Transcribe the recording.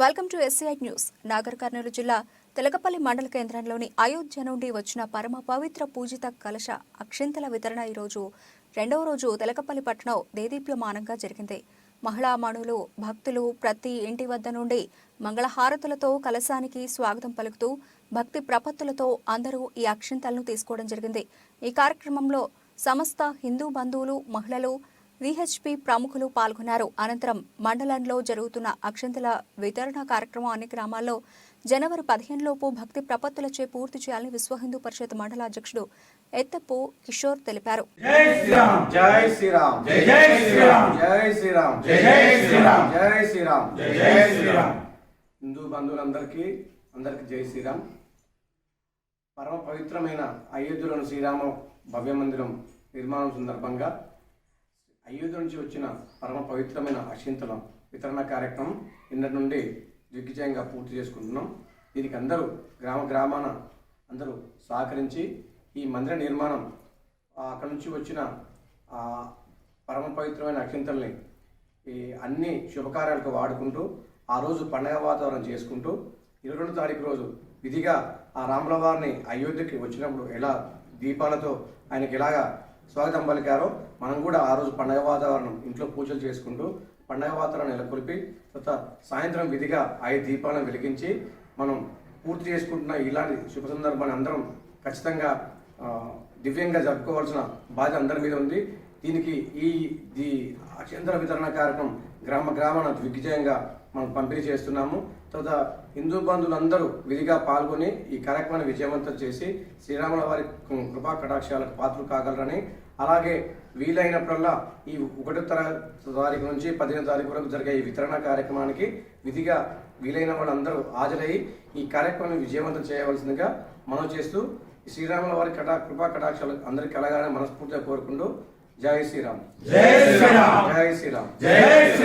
Welcome to SCI news. Nagar Kurnool జిల్లా తెలకపల్లి మండల కేంద్రంలోని అయోధ్య నుండి వచ్చిన పరమ పవిత్ర పూజిత కలశ అక్షింతల వితరణ ఈరోజు. రెండవ రోజు తెలకపల్లి పట్టణం దేదీప్యమానంగా జరిగింది. మహిళామణులు భక్తులు ప్రతి ఇంటి వద్ద నుండి మంగళహారతులతో కలశానికి స్వాగతం పలుకుతూ భక్తి ప్రపత్తులతో అందరూ ఈ అక్షింతలను తీసుకోవడం జరిగింది. ఈ కార్యక్రమంలో సమస్త హిందూ బంధువులు మహిళలు విహెచ్పి ప్రముఖులు పాల్గొన్నారు అనంతరం మండలంలో జరుగుతున్న అక్షంతల వితరణ కార్యక్రమం అన్ని గ్రామాల్లో జనవరి పదిహేను లోపు భక్తి ప్రపత్తులచే పూర్తి చేయాలని విశ్వ హిందూ పరిషత్ మండల అధ్యక్షుడు ఎత్తపు కిషోర్ తెలిపారు జై శ్రీరామ్ జై శ్రీరామ్ జై జై శ్రీరామ్ జై శ్రీరామ్ జై జై శ్రీరామ్ జై శ్రీరామ్ జై జై శ్రీరామ్ హిందూ బంధువులందరికీ అందరికీ జై శ్రీరామ్ పరమ పవిత్రమైన అయోధ్యలోని శ్రీరామ భవ్య మందిరం నిర్మాణం సందర్భంగా అయోధ్య నుంచి వచ్చిన పరమ పవిత్రమైన అక్షింతల వితరణ కార్యక్రమం నిన్నటి నుండి దిగ్విజయంగా పూర్తి చేసుకుంటున్నాం. దీనికి అందరూ గ్రామ గ్రామాన అందరూ సహకరించి ఈ మందిర నిర్మాణం అక్కడి నుంచి వచ్చిన పరమ పవిత్రమైన అక్షింతల్ని ఈ అన్ని శుభకార్యాలకు వాడుకుంటూ ఆ రోజు పండగ వాతావరణం చేసుకుంటూ ఇరవై రెండు తారీఖు రోజు విధిగా ఆ రాముల వారిని అయోధ్యకి వచ్చినప్పుడు ఎలా దీపాలతో ఆయనకి ఎలాగా స్వాగతం పలికారో. మనం కూడా ఆ రోజు పండగ వాతావరణం ఇంట్లో పూజలు చేసుకుంటూ పండగ వాతావరణం నెలకొల్పి తర్వాత సాయంత్రం విధిగా ఐదు దీపాలను వెలిగించి మనం పూర్తి చేసుకుంటున్న ఇలాంటి శుభ సందర్భాన్ని అందరం ఖచ్చితంగా దివ్యంగా జరుపుకోవాల్సిన బాధ్యత అందరి మీద ఉంది. దీనికి ఈ ది అక్షంతర వితరణ కార్యక్రమం గ్రామ గ్రామాన దిగ్విజయంగా మనం పంపిణీ చేస్తున్నాము. తర్వాత హిందూ బంధువులందరూ విధిగా పాల్గొని ఈ కార్యక్రమాన్ని విజయవంతం చేసి శ్రీరాముల వారి కృపా కటాక్షాలకు పాత్రలు కాగలరని అలాగే వీలైనప్పుడల్లా ఈ ఒకటో తర- తారీఖు నుంచి పదిహేను తారీఖు వరకు జరిగే ఈ వితరణ కార్యక్రమానికి విధిగా వీలైన వాళ్ళందరూ హాజరై ఈ కార్యక్రమాన్ని విజయవంతం చేయవలసిందిగా మనం చేస్తూ ఈ శ్రీరాముల వారి కటా కృపా కటాక్షాలు అందరికీ కలగాలని మనస్ఫూర్తిగా కోరుకుంటూ జై శ్రీరామ్. జై శ్రీరామ్. జై శ్రీరామ్. జై శ్రీరామ్.